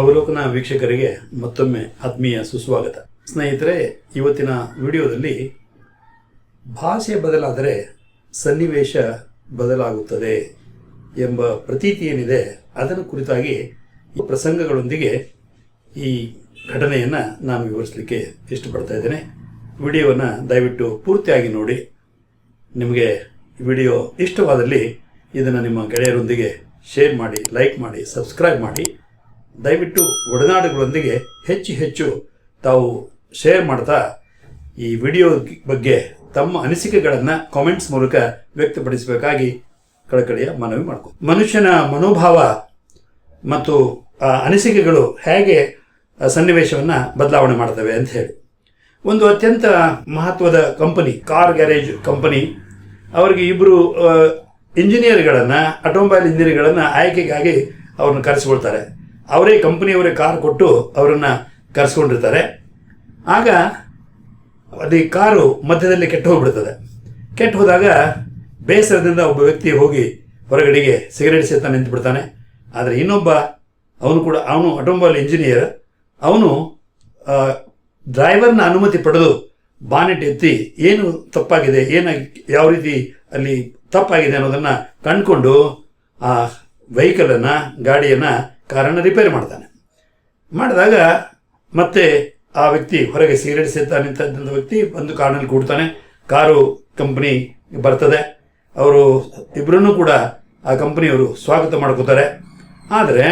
ಅವಲೋಕನ ವೀಕ್ಷಕರಿಗೆ ಮತ್ತೊಮ್ಮೆ ಆತ್ಮೀಯ ಸುಸ್ವಾಗತ. ಸ್ನೇಹಿತರೆ, ಇವತ್ತಿನ ವಿಡಿಯೋದಲ್ಲಿ ಭಾಷೆ ಬದಲಾದರೆ ಸನ್ನಿವೇಶ ಬದಲಾಗುತ್ತದೆ ಎಂಬ ಪ್ರತೀತಿ ಏನಿದೆ ಅದರ ಕುರಿತಾಗಿ ಈ ಪ್ರಸಂಗಗಳೊಂದಿಗೆ ಈ ಘಟನೆಯನ್ನು ನಾನು ವಿವರಿಸಲಿಕ್ಕೆ ಇಷ್ಟಪಡ್ತಾ ಇದ್ದೇನೆ. ವಿಡಿಯೋವನ್ನು ದಯವಿಟ್ಟು ಪೂರ್ತಿಯಾಗಿ ನೋಡಿ. ನಿಮಗೆ ವಿಡಿಯೋ ಇಷ್ಟವಾದಲ್ಲಿ ಇದನ್ನು ನಿಮ್ಮ ಗೆಳೆಯರೊಂದಿಗೆ ಶೇರ್ ಮಾಡಿ, ಲೈಕ್ ಮಾಡಿ, ಸಬ್ಸ್ಕ್ರೈಬ್ ಮಾಡಿ. ದಯವಿಟ್ಟು ಒಡನಾಡುಗಳೊಂದಿಗೆ ಹೆಚ್ಚು ಹೆಚ್ಚು ತಾವು ಶೇರ್ ಮಾಡ್ತಾ ಈ ವಿಡಿಯೋ ಬಗ್ಗೆ ತಮ್ಮ ಅನಿಸಿಕೆಗಳನ್ನು ಕಾಮೆಂಟ್ಸ್ ಮೂಲಕ ವ್ಯಕ್ತಪಡಿಸಬೇಕಾಗಿ ಕಳಕಳಿಯ ಮನವಿ ಮಾಡ್ಕೊ ಮನುಷ್ಯನ ಮನೋಭಾವ ಮತ್ತು ಆ ಅನಿಸಿಕೆಗಳು ಹೇಗೆ ಸನ್ನಿವೇಶವನ್ನು ಬದಲಾವಣೆ ಮಾಡ್ತವೆ ಅಂತ ಹೇಳಿ. ಒಂದು ಅತ್ಯಂತ ಮಹತ್ವದ ಕಂಪನಿ ಕಾರ್ ಗ್ಯಾರೇಜ್ ಕಂಪನಿ ಅವರಿಗೆ ಇಬ್ಬರು ಇಂಜಿನಿಯರ್ಗಳನ್ನು ಆಟೋಮೊಬೈಲ್ ಇಂಜಿನಿಯರ್ಗಳನ್ನು ಆಯ್ಕೆಗಾಗಿ ಅವ್ರನ್ನ ಕರೆಸ್ಕೊಳ್ತಾರೆ. ಅವರೇ ಕಂಪ್ನಿಯವರೇ ಕಾರ್ ಕೊಟ್ಟು ಅವರನ್ನು ಕರೆಸ್ಕೊಂಡಿರ್ತಾರೆ. ಆಗ ಅದು ಈ ಕಾರು ಮಧ್ಯದಲ್ಲಿ ಕೆಟ್ಟು ಹೋಗ್ಬಿಡ್ತದೆ. ಕೆಟ್ಟು ಹೋದಾಗ ಬೇಸರದಿಂದ ಒಬ್ಬ ವ್ಯಕ್ತಿ ಹೋಗಿ ಹೊರಗಡೆಗೆ ಸಿಗರೇಟ್ ಸೇತ ನಿಂತುಬಿಡ್ತಾನೆ. ಆದರೆ ಇನ್ನೊಬ್ಬ, ಅವನು ಕೂಡ, ಅವನು ಆಟೋಮೊಬೈಲ್ ಇಂಜಿನಿಯರ್. ಅವನು ಡ್ರೈವರ್ನ ಅನುಮತಿ ಪಡೆದು ಬಾನೆಟ್ ಎತ್ತಿ ಏನು ತಪ್ಪಾಗಿದೆ ಏನಾಗಿ ಯಾವ ರೀತಿ ಅಲ್ಲಿ ತಪ್ಪಾಗಿದೆ ಅನ್ನೋದನ್ನು ಕಂಡುಕೊಂಡು ಆ ವೆಹಿಕಲನ್ನು, ಗಾಡಿಯನ್ನು ಕಾರನ್ನು ರಿಪೇರಿ ಮಾಡ್ತಾನೆ. ಮಾಡಿದಾಗ ಮತ್ತೆ ಆ ವ್ಯಕ್ತಿ ಹೊರಗೆ ಸಿಗರೇಟ್ ಸೇತಾ ನಿಂತಂಥ ವ್ಯಕ್ತಿ ಬಂದು ಕಾರಿನಲ್ಲಿ ಕೂಡ್ತಾನೆ. ಕಾರು ಕಂಪ್ನಿ ಬರ್ತದೆ. ಅವರು ಇಬ್ಬರೂ ಕೂಡ ಆ ಕಂಪ್ನಿಯವರು ಸ್ವಾಗತ ಮಾಡ್ಕೋತಾರೆ. ಆದರೆ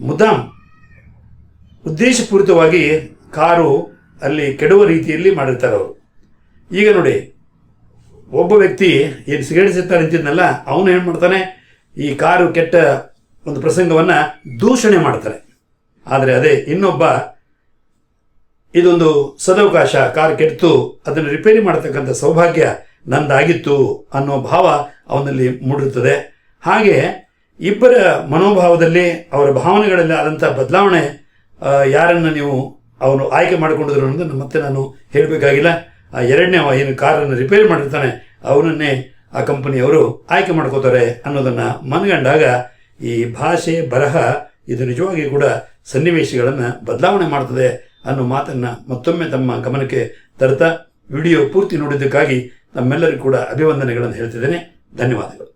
ಮುದಾಮ್ ಉದ್ದೇಶಪೂರಿತವಾಗಿ ಕಾರು ಅಲ್ಲಿ ಕೆಡುವ ರೀತಿಯಲ್ಲಿ ಮಾಡಿರ್ತಾರೆ ಅವರು. ಈಗ ನೋಡಿ, ಒಬ್ಬ ವ್ಯಕ್ತಿ ಏನು ಸಿಗರೇಟ್ ಸೇತಾ ನಿಂತಿದ್ನಲ್ಲ, ಅವನು ಏನು ಮಾಡ್ತಾನೆ? ಈ ಕಾರು ಕೆಟ್ಟ ಒಂದು ಪ್ರಸಂಗವನ್ನು ದೂಷಣೆ ಮಾಡ್ತಾರೆ. ಆದರೆ ಅದೇ ಇನ್ನೊಬ್ಬ ಇದೊಂದು ಸದವಕಾಶ ಕಾರ್ ಕೆಟ್ಟು ಅದನ್ನು ರಿಪೇರಿ ಮಾಡತಕ್ಕಂಥ ಸೌಭಾಗ್ಯ ನಂದಾಗಿತ್ತು ಅನ್ನೋ ಭಾವ ಅವನಲ್ಲಿ ಮೂಡಿರುತ್ತದೆ. ಹಾಗೆ ಇಬ್ಬರ ಮನೋಭಾವದಲ್ಲಿ ಅವರ ಭಾವನೆಗಳಲ್ಲಿ ಆದಂಥ ಬದಲಾವಣೆ ಯಾರನ್ನು ನೀವು ಅವನು ಆಯ್ಕೆ ಮಾಡಿಕೊಂಡಿದ್ರು ಅನ್ನೋದನ್ನು ಮತ್ತೆ ನಾನು ಹೇಳಬೇಕಾಗಿಲ್ಲ. ಆ, ಎರಡನೇ ಏನು ಕಾರನ್ನು ರಿಪೇರಿ ಮಾಡಿರ್ತಾನೆ, ಅವನನ್ನೇ ಆ ಕಂಪನಿಯವರು ಆಯ್ಕೆ ಮಾಡ್ಕೋತಾರೆ ಅನ್ನೋದನ್ನು ಮನಗಂಡಾಗ ಈ ಭಾಷೆ, ಬರಹ ಇದು ನಿಜವಾಗಿಯೂ ಕೂಡ ಸನ್ನಿವೇಶಗಳನ್ನು ಬದಲಾವಣೆ ಮಾಡ್ತದೆ ಅನ್ನೋ ಮಾತನ್ನು ಮತ್ತೊಮ್ಮೆ ತಮ್ಮ ಗಮನಕ್ಕೆ ತರ್ತಾ ವಿಡಿಯೋ ಪೂರ್ತಿ ನೋಡಿದ್ದಕ್ಕಾಗಿ ತಮ್ಮೆಲ್ಲರಿಗೂ ಕೂಡ ಅಭಿವಂದನೆಗಳನ್ನು ಹೇಳ್ತಿದ್ದೇನೆ. ಧನ್ಯವಾದಗಳು.